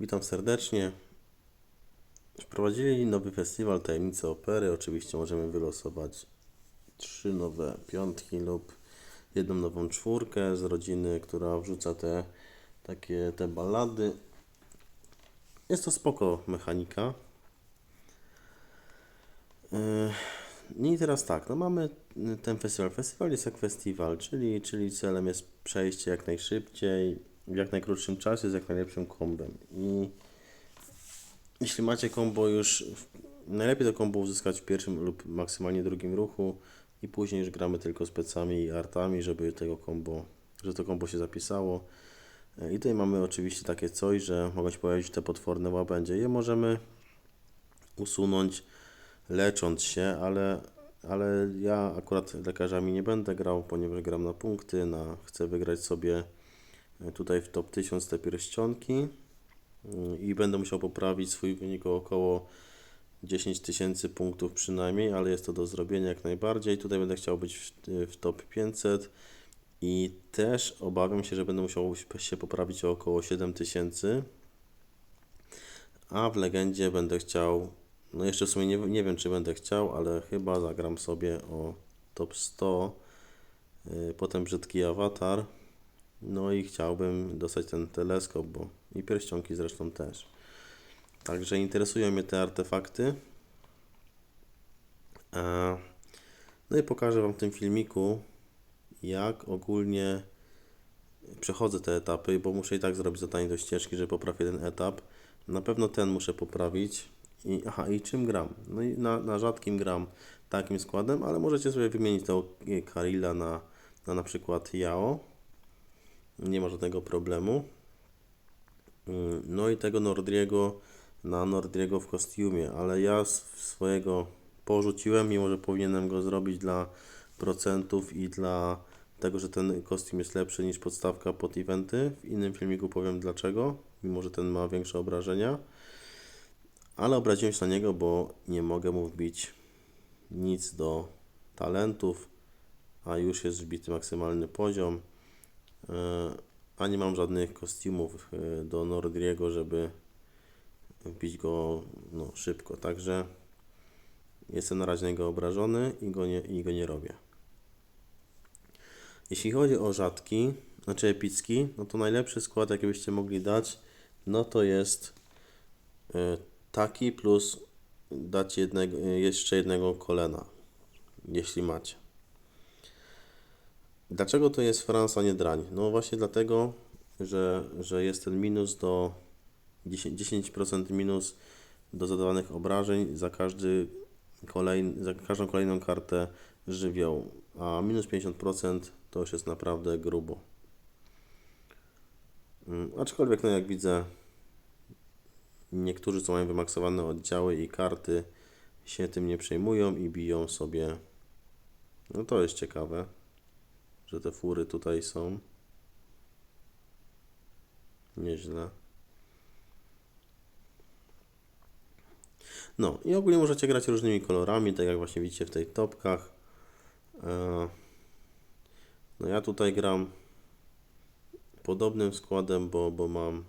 Witam serdecznie. Wprowadzili nowy festiwal Tajemnice Opery. Oczywiście możemy wylosować trzy nowe piątki lub jedną nową czwórkę z rodziny, która wrzuca te takie te ballady. Jest to spoko mechanika. Yy, I teraz tak, no mamy ten festiwal. Festiwal jest jak festiwal, czyli, czyli celem jest przejście jak najszybciej, w jak najkrótszym czasie z jak najlepszym kombem. I jeśli macie kombo już, najlepiej to kombo uzyskać w pierwszym lub maksymalnie drugim ruchu i później już gramy tylko specami i artami, żeby tego kombo, że to kombo się zapisało. I tutaj mamy oczywiście takie coś, że mogą się pojawić te potworne łabędzie. Je możemy usunąć lecząc się, ale, ale ja akurat lekarzami nie będę grał, ponieważ gram na punkty, na, chcę wygrać sobie tutaj w top 1000 te pierścionki. Y, i będę musiał poprawić swój wynik o około 10 tysięcy punktów przynajmniej, ale jest to do zrobienia jak najbardziej. Tutaj będę chciał być w, w top 500 i też obawiam się, że będę musiał się poprawić o około 7 tysięcy, a w legendzie będę chciał, no jeszcze w sumie nie, nie wiem czy będę chciał, ale chyba zagram sobie o top 100, y, potem brzydki awatar, no i chciałbym dostać ten teleskop, bo i pierścionki zresztą też. Także interesują mnie te artefakty. E, No i pokażę Wam w tym filmiku, jak ogólnie przechodzę te etapy, bo muszę i tak zrobić zadanie do ścieżki, żeby poprawić ten etap. Na pewno ten muszę poprawić. I, aha, i czym gram? No i na, na rzadkim gram takim składem, ale możecie sobie wymienić tego Karila na, na na przykład Yao. Nie ma żadnego problemu. No i tego Nordriego na Nordriego w kostiumie, ale ja swojego porzuciłem, mimo że powinienem go zrobić dla procentów i dla tego, że ten kostium jest lepszy niż podstawka pod eventy. W innym filmiku powiem dlaczego, mimo że ten ma większe obrażenia. Ale obraziłem się na niego, bo nie mogę mu wbić nic do talentów, a już jest wbity maksymalny poziom. E, A nie mam żadnych kostiumów e, do Nordriego, żeby wbić go no, szybko. Także jestem na razie niego obrażony i go nie, i go nie robię. Jeśli chodzi o rzadki, znaczy epicki, no to najlepszy skład, jaki byście mogli dać, no to jest e, taki plus dać jednego, jeszcze jednego kolena, jeśli macie. Dlaczego to jest Franc, a nie drań? No właśnie dlatego, że, że jest ten minus do 10%, 10% minus do zadawanych obrażeń za każdy kolejny, za każdą kolejną kartę żywiołu, a minus 50% to już jest naprawdę grubo. Mm, Aczkolwiek, no jak widzę, niektórzy, co mają wymaksowane oddziały i karty, się tym nie przejmują i biją sobie. No to jest ciekawe, że te fury tutaj są. Nieźle. No i ogólnie możecie grać różnymi kolorami, tak jak właśnie widzicie w tej topkach. E, No ja tutaj gram podobnym składem, bo, bo mam.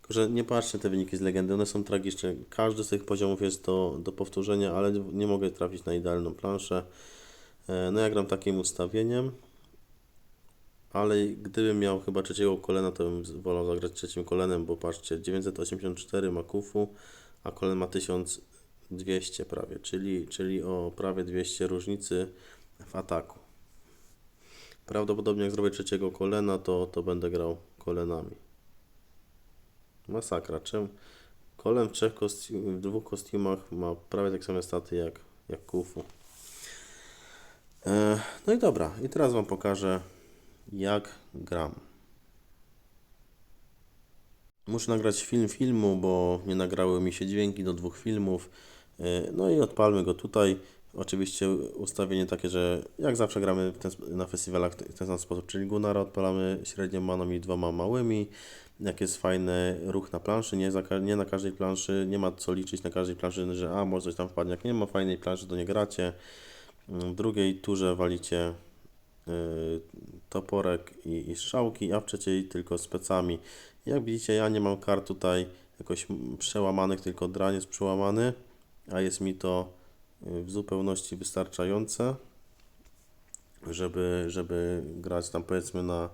Tylko, że nie patrzcie te wyniki z legendy, one są tragiczne. Każdy z tych poziomów jest do, do powtórzenia, ale nie- mogę trafić na idealną planszę. E, No ja gram takim ustawieniem. Ale gdybym miał chyba trzeciego kolena, to bym wolał zagrać trzecim kolenem, bo patrzcie, 984 ma kufu, a kolen ma 1200 prawie, czyli, czyli o prawie 200 różnicy w ataku. Prawdopodobnie jak zrobię trzeciego kolena, to, to będę grał kolenami. Masakra. Czemu? Kolen w, trzech w dwóch kostiumach ma prawie tak same staty jak, jak kufu. E, no i dobra, i teraz Wam pokażę jak gram. Muszę nagrać film filmu, bo nie nagrały mi się dźwięki do dwóch filmów. Yy, No i odpalmy go tutaj. Oczywiście ustawienie takie, że jak zawsze gramy ten, na festiwalach w ten- sam sposób, czyli Gunara odpalamy średnią maną i dwoma małymi. Jak jest fajny ruch na planszy, nie, za, nie na każdej planszy, nie ma co liczyć na każdej planszy, że a może coś tam wpadnie. Jak nie ma fajnej planszy, to nie gracie. Yy, W drugiej turze walicie toporek i, i strzałki, a w trzeciej tylko z pecami. Jak widzicie, ja nie mam kart tutaj jakoś przełamanych, tylko drań jest przełamany, a jest mi to y, w zupełności wystarczające, żeby, żeby grać tam powiedzmy na,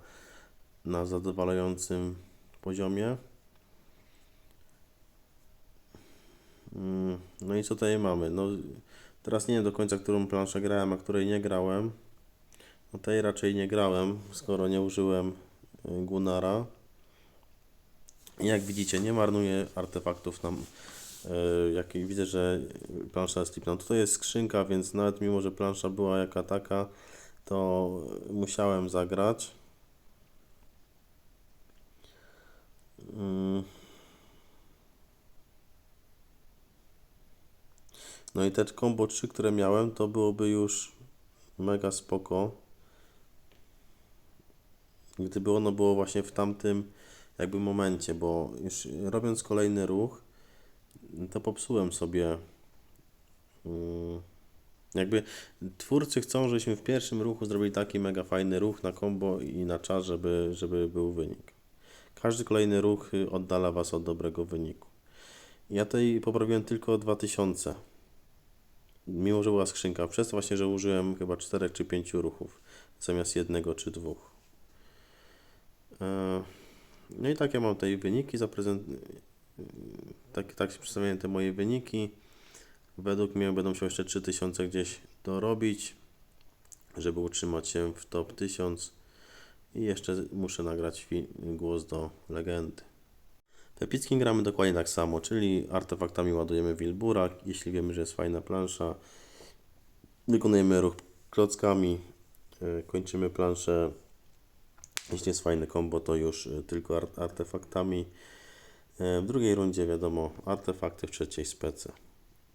na zadowalającym poziomie. Mm, No i co tutaj mamy? No, teraz nie wiem do końca, którą planszę grałem, a której nie grałem. No tej raczej nie grałem, skoro nie użyłem y, Gunara. Jak widzicie, nie marnuję artefaktów tam. y, Jak widzę, że plansza jest lipna. Tutaj jest skrzynka, więc nawet mimo, że plansza była jaka taka, to musiałem zagrać. Mm. No i te combo 3, które miałem, to byłoby już mega spoko. Gdyby ono było właśnie w tamtym jakby momencie, bo już robiąc kolejny ruch, to popsułem sobie. mm, Jakby twórcy chcą, żebyśmy w pierwszym ruchu zrobili taki mega fajny ruch na combo i na czas, żeby, żeby był wynik. Każdy kolejny ruch oddala Was od dobrego wyniku. Ja tutaj poprawiłem tylko o 2000. Mimo, że była skrzynka. Przez to właśnie, że użyłem chyba 4 czy 5 ruchów zamiast jednego czy dwóch. E, No i takie mam tutaj wyniki. Zaprezent... Tak, tak się przedstawiają te moje wyniki. Według mnie będą się jeszcze 3000 gdzieś dorobić, żeby utrzymać się w top 1000. I jeszcze muszę nagrać głos do legendy. W epickim gramy dokładnie tak samo, czyli artefaktami ładujemy Wilbura, jeśli wiemy, że jest fajna plansza. Wykonujemy ruch klockami, e, kończymy planszę. Jeśli jest fajne combo, to już e, tylko art- artefaktami. E, W drugiej rundzie wiadomo artefakty, w trzeciej spece.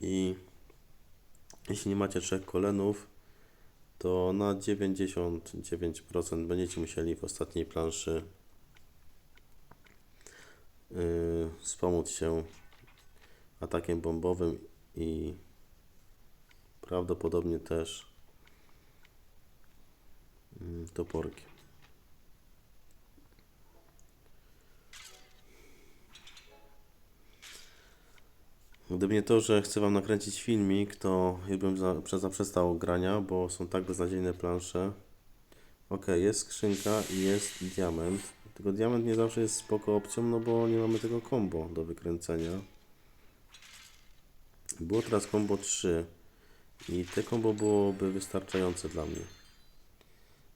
I jeśli nie macie trzech kolenów, to na 99% będziecie musieli w ostatniej planszy yy, wspomóc się atakiem bombowym i prawdopodobnie też yy, toporkiem. Gdyby nie to, że chcę Wam nakręcić filmik, to już bym za, prze- zaprzestał grania, bo są tak beznadziejne plansze. Ok, jest skrzynka i jest diament. Tylko diament nie zawsze jest spoko opcją, no bo nie mamy tego combo do wykręcenia. Było teraz combo 3 i te combo byłoby wystarczające dla mnie.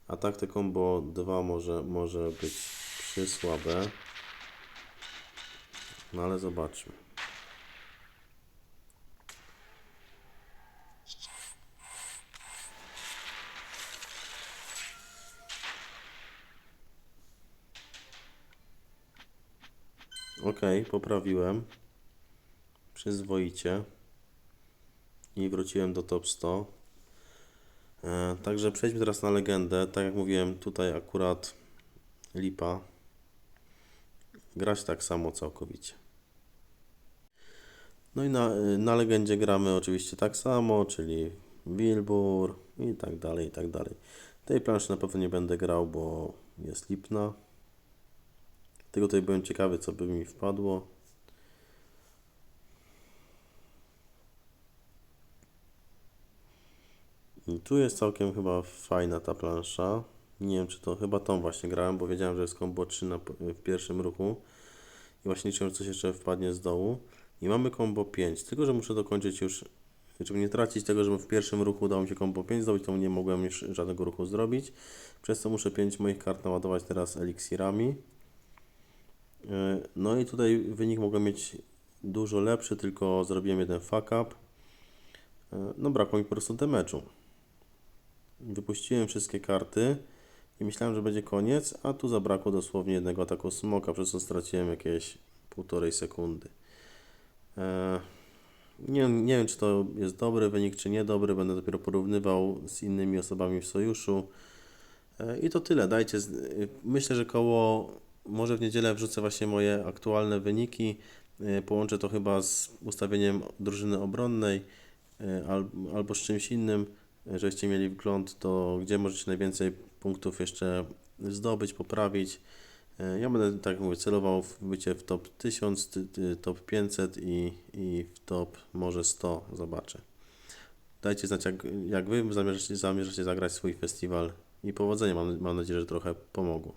A tak te combo 2 może, może być przysłabe. No ale zobaczmy. Ok, poprawiłem. Przyzwoicie. I wróciłem do top 100. E, także przejdźmy teraz na legendę. Tak jak mówiłem, tutaj akurat lipa. Grać tak samo całkowicie. No i na, na legendzie gramy oczywiście tak samo, czyli Wilbur i tak dalej, i tak dalej. Tej planszy na pewno nie będę grał, bo jest lipna. Tylko tutaj byłem ciekawy, co by mi wpadło. I tu jest całkiem chyba fajna ta plansza. Nie wiem, czy to chyba tą właśnie grałem, bo wiedziałem, że jest combo 3 na, w pierwszym ruchu. I właśnie liczyłem, że coś jeszcze wpadnie z dołu. I mamy combo 5, tylko że muszę dokończyć już, żeby nie tracić tego, że w pierwszym ruchu udało mi się combo 5 zdobyć, to nie mogłem już żadnego ruchu zrobić. Przez to muszę 5 moich kart naładować teraz eliksirami. E, No i tutaj wynik mogłem mieć dużo lepszy, tylko zrobiłem jeden fuck up. E, No brakło mi po prostu damage'u. Wypuściłem wszystkie karty i myślałem, że będzie koniec, a tu zabrakło dosłownie jednego ataku smoka, przez co straciłem jakieś półtorej sekundy. E, Nie, nie wiem, czy to jest dobry wynik, czy niedobry. Będę dopiero porównywał z innymi osobami w sojuszu. I to tyle. Dajcie. Myślę, że koło. Może w niedzielę wrzucę właśnie moje aktualne wyniki. E, Połączę to chyba z ustawieniem drużyny obronnej e, al- albo z czymś innym, e, żebyście mieli wgląd, to gdzie możecie najwięcej punktów jeszcze zdobyć, poprawić. Ja będę, tak mówię, celował w bycie w top 1000, ty- ty- top 500 i, i w top może 100 zobaczę. Dajcie znać, jak, jak Wy zamierzacie, zamierzacie zagrać swój festiwal i powodzenia. Mam, mam nadzieję, że trochę pomogło.